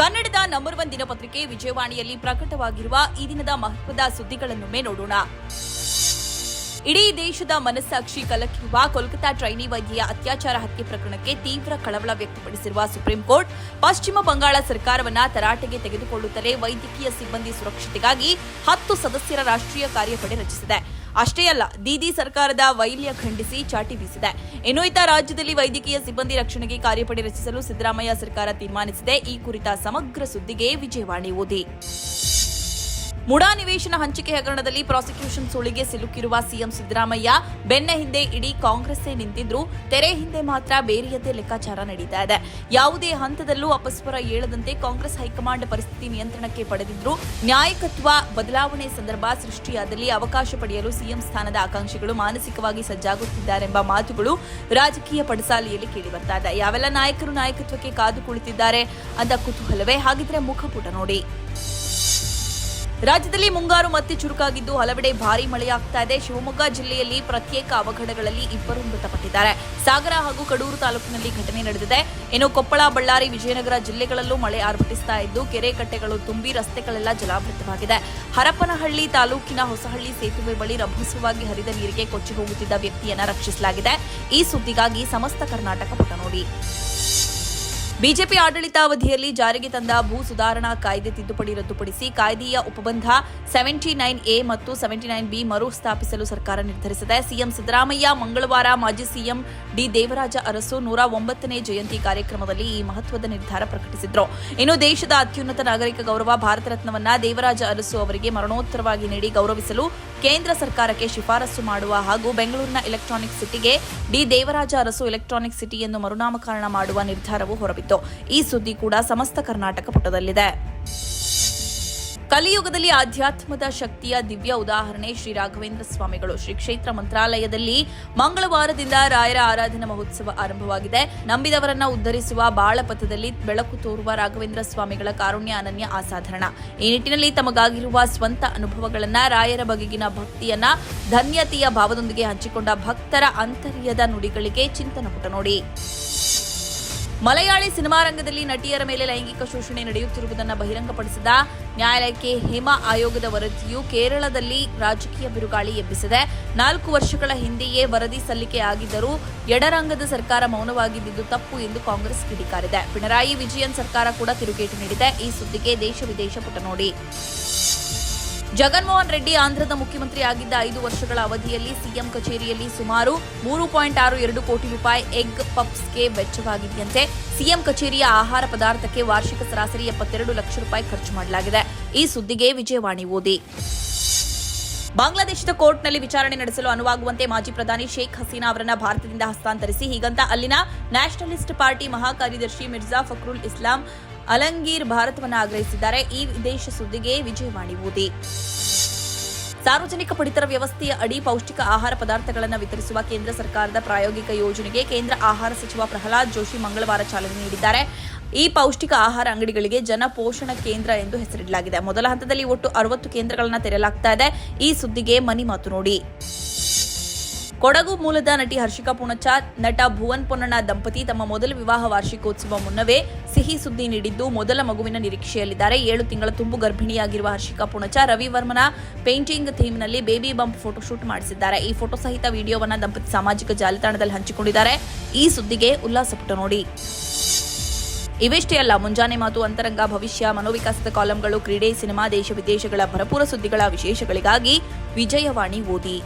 ಕನ್ನಡದ number one ದಿನಪತ್ರಿಕೆ ವಿಜಯವಾಣಿಯಲ್ಲಿ ಪ್ರಕಟವಾಗಿರುವ ಈ ದಿನದ ಮಹತ್ವದ ಸುದ್ದಿಗಳನ್ನೊಮ್ಮೆ ನೋಡೋಣ. ಇಡೀ ದೇಶದ ಮನಸ್ಸಾಕ್ಷಿ ಕಲಕಿರುವ ಕೋಲ್ಕತಾ ಟ್ರೈನಿ ವೈದ್ಯೆಯ ಅತ್ಯಾಚಾರ ಹತ್ಯೆ ಪ್ರಕರಣಕ್ಕೆ ತೀವ್ರ ಕಳವಳ ವ್ಯಕ್ತಪಡಿಸಿರುವ ಸುಪ್ರೀಂ ಕೋರ್ಟ್, ಪಶ್ಚಿಮ ಬಂಗಾಳ ಸರ್ಕಾರವನ್ನ ತರಾಟೆಗೆ ತೆಗೆದುಕೊಳ್ಳುತ್ತಲೇ ವೈದ್ಯಕೀಯ ಸಿಬ್ಬಂದಿ ಸುರಕ್ಷತೆಗಾಗಿ ಹತ್ತು ಸದಸ್ಯರ ರಾಷ್ಟ್ರೀಯ ಕಾರ್ಯಪಡೆ ರಚಿಸಿದೆ. ಅಷ್ಟೇ ಅಲ್ಲ, ದೀದಿ ಸರ್ಕಾರದ ವೈಲ್ಯ ಖಂಡಿಸಿ ಚಾಟಿ ಬೀಸಿದೆ. ಇನ್ನು ಇತ ರಾಜ್ಯದಲ್ಲಿ ವೈದ್ಯಕೀಯ ಸಿಬ್ಬಂದಿ ರಕ್ಷಣೆಗೆ ಕಾರ್ಯಪಡೆ ರಚಿಸಲು ಸಿದ್ದರಾಮಯ್ಯ ಸರ್ಕಾರ ತೀರ್ಮಾನಿಸಿದೆ. ಈ ಕುರಿತ ಸಮಗ್ರ ಸುದ್ದಿಗೆ ವಿಜಯವಾಣಿ ಓದಿ. ಮುಡಾ ನಿವೇಶನ ಹಂಚಿಕೆ ಹಗರಣದಲ್ಲಿ ಪ್ರಾಸಿಕ್ಯೂಷನ್ ಸುಳಿಗೆ ಸಿಲುಕಿರುವ ಸಿಎಂ ಸಿದ್ದರಾಮಯ್ಯ, ಬೆನ್ನ ಹಿಂದೆ ಇಡೀ ಕಾಂಗ್ರೆಸ್ಸೇ ನಿಂತಿದ್ರು, ತೆರೆ ಹಿಂದೆ ಮಾತ್ರ ಬೇರೆಯದೇ ಲೆಕ್ಕಾಚಾರ ನಡೀತಾ ಇದೆ. ಯಾವುದೇ ಹಂತದಲ್ಲೂ ಅಪಸ್ವರ ಏಳದಂತೆ ಕಾಂಗ್ರೆಸ್ ಹೈಕಮಾಂಡ್ ಪರಿಸ್ಥಿತಿ ನಿಯಂತ್ರಣಕ್ಕೆ ಪಡೆದಿದ್ರು. ನ್ಯಾಯಕತ್ವ ಬದಲಾವಣೆ ಸಂದರ್ಭ ಸೃಷ್ಟಿಯಾದಲ್ಲಿ ಅವಕಾಶ ಪಡೆಯಲು ಸಿಎಂ ಸ್ಥಾನದ ಆಕಾಂಕ್ಷಿಗಳು ಮಾನಸಿಕವಾಗಿ ಸಜ್ಜಾಗುತ್ತಿದ್ದಾರೆಂಬ ಮಾತುಗಳು ರಾಜಕೀಯ ಪಡಸಾಲೆಯಲ್ಲಿ ಕೇಳಿಬರ್ತಾ ಇದೆ. ಯಾವೆಲ್ಲ ನಾಯಕರು ನಾಯಕತ್ವಕ್ಕೆ ಕಾದು ಕುಳಿತಿದ್ದಾರೆ ಅಂತ ಕುತೂಹಲವೇ? ಹಾಗಿದ್ರೆ ಮುಖಪುಟ ನೋಡಿ. ರಾಜ್ಯದಲ್ಲಿ ಮುಂಗಾರು ಮತ್ತೆ ಚುರುಕಾಗಿದ್ದು ಹಲವೆಡೆ ಭಾರಿ ಮಳೆಯಾಗ್ತಾ ಇದೆ. ಶಿವಮೊಗ್ಗ ಜಿಲ್ಲೆಯಲ್ಲಿ ಪ್ರತ್ಯೇಕ ಅವಘಡಗಳಲ್ಲಿ ಇಬ್ಬರು ಮೃತಪಟ್ಟಿದ್ದಾರೆ. ಸಾಗರ ಹಾಗೂ ಕಡೂರು ತಾಲೂಕಿನಲ್ಲಿ ಘಟನೆ ನಡೆದಿದೆ. ಇನ್ನು ಕೊಪ್ಪಳ, ಬಳ್ಳಾರಿ, ವಿಜಯನಗರ ಜಿಲ್ಲೆಗಳಲ್ಲೂ ಮಳೆ ಆರ್ಭಟಿಸ್ತಾ ಇದ್ದು ಕೆರೆ ಕಟ್ಟೆಗಳು ತುಂಬಿ ರಸ್ತೆಗಳೆಲ್ಲ ಜಲಾವೃತವಾಗಿದೆ. ಹರಪನಹಳ್ಳಿ ತಾಲೂಕಿನ ಹೊಸಹಳ್ಳಿ ಸೇತುವೆ ಬಳಿ ರಭಸವಾಗಿ ಹರಿದ ನೀರಿಗೆ ಕೊಚ್ಚಿ ಹೋಗುತ್ತಿದ್ದ ವ್ಯಕ್ತಿಯನ್ನ ರಕ್ಷಿಸಲಾಗಿದೆ. ಈ ಸುದ್ದಿಗಾಗಿ ಸಮಸ್ತ ಕರ್ನಾಟಕ ಪುಟ ನೋಡಿ. ಬಿಜೆಪಿ ಆಡಳಿತಾವಧಿಯಲ್ಲಿ ಜಾರಿಗೆ ತಂದ ಭೂ ಸುಧಾರಣಾ ಕಾಯ್ದೆ ತಿದ್ದುಪಡಿ ರದ್ದುಪಡಿಸಿ ಕಾಯ್ದೆಯ ಉಪಬಂಧ ಸೆವೆಂಟಿ ನೈನ್ ಎ ಮತ್ತು ಸೆವೆಂಟಿ ನೈನ್ ಬಿ ಮರು ಸ್ಥಾಪಿಸಲು ಸರ್ಕಾರ ನಿರ್ಧರಿಸಿದೆ. ಸಿಎಂ ಸಿದ್ದರಾಮಯ್ಯ ಮಂಗಳವಾರ ಮಾಜಿ ಸಿಎಂ ಡಿ ದೇವರಾಜ ಅರಸು ನೂರ ಒಂಬತ್ತನೇ ಜಯಂತಿ ಕಾರ್ಯಕ್ರಮದಲ್ಲಿ ಈ ಮಹತ್ವದ ನಿರ್ಧಾರ ಪ್ರಕಟಿಸಿದ್ರು. ಇನ್ನು ದೇಶದ ಅತ್ಯುನ್ನತ ನಾಗರಿಕ ಗೌರವ ಭಾರತ ರತ್ನವನ್ನ ದೇವರಾಜ ಅರಸು ಅವರಿಗೆ ಮರಣೋತ್ತರವಾಗಿ ನೀಡಿ ಗೌರವಿಸಲು ಕೇಂದ್ರ ಸರ್ಕಾರಕ್ಕೆ ಶಿಫಾರಸು ಮಾಡುವ ಹಾಗೂ ಬೆಂಗಳೂರಿನ ಎಲೆಕ್ಟ್ರಾನಿಕ್ ಸಿಟಿಗೆ D Devaraja Arasu electronic city ಎಂದು ಮರುನಾಮಕರಣ ಮಾಡುವ ನಿರ್ಧಾರವು ಹೊರಬಿತ್ತು ಈ ಸುದ್ದಿ ಕೂಡ ಸಮಸ್ತ ಕರ್ನಾಟಕ ಪುಟದಲ್ಲಿದೆ. ಕಲಿಯುಗದಲ್ಲಿ ಆಧ್ಯಾತ್ಮದ ಶಕ್ತಿಯ ದಿವ್ಯ ಉದಾಹರಣೆ ಶ್ರೀ ರಾಘವೇಂದ್ರ ಸ್ವಾಮಿಗಳು. ಶ್ರೀ ಕ್ಷೇತ್ರ ಮಂತ್ರಾಲಯದಲ್ಲಿ ಮಂಗಳವಾರದಿಂದ ರಾಯರ ಆರಾಧನಾ ಮಹೋತ್ಸವ ಆರಂಭವಾಗಿದೆ. ನಂಬಿದವರನ್ನ ಉದ್ಧರಿಸುವ ಬಾಳಪಥದಲ್ಲಿ ಬೆಳಕು ತೋರುವ ರಾಘವೇಂದ್ರ ಸ್ವಾಮಿಗಳ ಕಾರುಣ್ಯ ಅನನ್ಯ ಅಸಾಧಾರಣ. ಈ ನಿಟ್ಟಿನಲ್ಲಿ ತಮಗಾಗಿರುವ ಸ್ವಂತ ಅನುಭವಗಳನ್ನ ರಾಯರ ಬಗೆಗಿನ ಭಕ್ತಿಯನ್ನ, ಧನ್ಯತೆಯ ಭಾವದೊಂದಿಗೆ ಹಂಚಿಕೊಂಡ ಭಕ್ತರ ಅಂತರ್ಯದ ನುಡಿಗಳಿಗೆ ಚಿಂತನ ಪುಟ ನೋಡಿ. ಮಲಯಾಳಿ ಸಿನಿಮಾ ರಂಗದಲ್ಲಿ ನಟಿಯರ ಮೇಲೆ ಲೈಂಗಿಕ ಶೋಷಣೆ ನಡೆಯುತ್ತಿರುವುದನ್ನು ಬಹಿರಂಗಪಡಿಸಿದ ನ್ಯಾಯಾಲಯಕ್ಕೆ ಹೇಮಾ ಆಯೋಗದ ವರದಿಯು ಕೇರಳದಲ್ಲಿ ರಾಜಕೀಯ ಬಿರುಗಾಳಿ ಎಬ್ಬಿಸಿದೆ. ನಾಲ್ಕು ವರ್ಷಗಳ ಹಿಂದೆಯೇ ವರದಿ ಸಲ್ಲಿಕೆ ಆಗಿದ್ದರೂ ಎಡರಂಗದ ಸರ್ಕಾರ ಮೌನವಾಗಿದ್ದುದು ತಪ್ಪು ಎಂದು ಕಾಂಗ್ರೆಸ್ ಕಿಡಿಕಾರಿದೆ. ಪಿಣರಾಯಿ ವಿಜಯನ್ ಸರ್ಕಾರ ಕೂಡ ತಿರುಗೇಟು ನೀಡಿದೆ. ಈ ಸುದ್ದಿಗೆ ದೇಶ ವಿದೇಶ ಪುಟ ನೋಡಿ. ಜಗನ್ಮೋಹನ್ ರೆಡ್ಡಿ ಆಂಧ್ರದ ಮುಖ್ಯಮಂತ್ರಿ ಆಗಿದ್ದ ಐದು ವರ್ಷಗಳ ಅವಧಿಯಲ್ಲಿ ಸಿಎಂ ಕಚೇರಿಯಲ್ಲಿ ಸುಮಾರು ಮೂರು ಪಾಯಿಂಟ್ ಆರು ಎರಡು ಕೋಟಿ ರೂಪಾಯಿ ಎಗ್ ಪಪ್ಸ್ಗೆ ವೆಚ್ಚವಾಗಿದೆಯಂತೆ ಸಿಎಂ ಕಚೇರಿಯ ಆಹಾರ ಪದಾರ್ಥಕ್ಕೆ ವಾರ್ಷಿಕ ಸರಾಸರಿ ಎಪ್ಪತ್ತೆರಡು ಲಕ್ಷ ರೂಪಾಯಿ ಖರ್ಚು ಮಾಡಲಾಗಿದೆ. ಈ ಸುದ್ದಿಗೆ ವಿಜಯವಾಣಿ ಓದಿ. ಬಾಂಗ್ಲಾದೇಶದ ಕೋರ್ಟ್ನಲ್ಲಿ ವಿಚಾರಣೆ ನಡೆಸಲು ಅನುವಾಗುವಂತೆ ಮಾಜಿ ಪ್ರಧಾನಿ ಶೇಖ್ ಹಸೀನಾ ಅವರನ್ನು ಭಾರತದಿಂದ ಹಸ್ತಾಂತರಿಸಿ, ಹೀಗಂತ ಅಲ್ಲಿನ ನ್ಯಾಷನಲಿಸ್ಟ್ ಪಾರ್ಟಿ ಮಹಾ ಕಾರ್ಯದರ್ಶಿ ಮಿರ್ಜಾ ಫಕ್ರುಲ್ ಇಸ್ಲಾಂ ಅಲಂಗೀರ್ ಭಾರತವನ್ನು ಆಗ್ರಹಿಸಿದ್ದಾರೆ. ಈ ವಿದೇಶ ಸುದ್ದಿಗೆ ವಿಜಯವಾಣಿ ಓದಿ ಸಾರ್ವಜನಿಕ ಪಡಿತರ ವ್ಯವಸ್ಥೆಯ ಅಡಿ ಪೌಷ್ಟಿಕ ಆಹಾರ ಪದಾರ್ಥಗಳನ್ನು ವಿತರಿಸುವ ಕೇಂದ್ರ ಸರ್ಕಾರದ ಪ್ರಾಯೋಗಿಕ ಯೋಜನೆಗೆ ಕೇಂದ್ರ ಆಹಾರ ಸಚಿವ ಪ್ರಹ್ಲಾದ್ ಜೋಶಿ ಮಂಗಳವಾರ ಚಾಲನೆ ನೀಡಿದ್ದಾರೆ. ಈ ಪೌಷ್ಟಿಕ ಆಹಾರ ಅಂಗಡಿಗಳಿಗೆ ಜನ ಪೋಷಣ ಕೇಂದ್ರ ಎಂದು ಹೆಸರಿಡಲಾಗಿದೆ. ಮೊದಲ ಹಂತದಲ್ಲಿ ಒಟ್ಟು ಅರವತ್ತು ಕೇಂದ್ರಗಳನ್ನು ತೆರೆಯಲಾಗ್ತಾ ಈ ಸುದ್ದಿಗೆ ಮನಿ ಮಾತು ನೋಡಿ. ಕೊಡಗು ಮೂಲದ ನಟಿ ಹರ್ಷಿಕಾ ಪುಣಚಾರ್ ನಟ ಭುವನ್ ಪೊನ್ನಣ್ಣ ದಂಪತಿ ತಮ್ಮ ಮೊದಲ ವಿವಾಹ ವಾರ್ಷಿಕೋತ್ಸವ ಮುನ್ನವೇ ಸಿಹಿ ಸುದ್ದಿ ನೀಡಿದ್ದು ಮೊದಲ ಮಗುವಿನ ನಿರೀಕ್ಷೆಯಲ್ಲಿದ್ದಾರೆ. ಏಳು ತಿಂಗಳ ತುಂಬು ಗರ್ಭಿಣಿಯಾಗಿರುವ ಹರ್ಷಿಕಾ ಪುಣಚಾರ್ ರವಿವರ್ಮನ ಪೇಂಟಿಂಗ್ ಥೀಮ್ನಲ್ಲಿ ಬೇಬಿ ಬಂಪ್ ಫೋಟೋಶೂಟ್ ಮಾಡಿಸಿದ್ದಾರೆ. ಈ ಫೋಟೋ ಸಹಿತ ವಿಡಿಯೋವನ್ನ ದಂಪತಿ ಸಾಮಾಜಿಕ ಜಾಲತಾಣದಲ್ಲಿ ಹಂಚಿಕೊಂಡಿದ್ದಾರೆ. ಈ ಸುದ್ದಿಗೆ ಉಲ್ಲಾಸ ಪುಟ ನೋಡಿ. ಇವೆಷ್ಟೇ ಅಲ್ಲ, ಮುಂಜಾನೆ ಮಾತು, ಅಂತರಂಗ, ಭವಿಷ್ಯ, ಮನೋವಿಕಾಸದ ಕಾಲಂಗಳು, ಕ್ರೀಡೆ, ಸಿನಿಮಾ, ದೇಶ ವಿದೇಶಗಳ ಭರಪೂರ ಸುದ್ದಿಗಳ ವಿಶೇಷಗಳಿಗಾಗಿ ವಿಜಯವಾಣಿ ಓದಿ.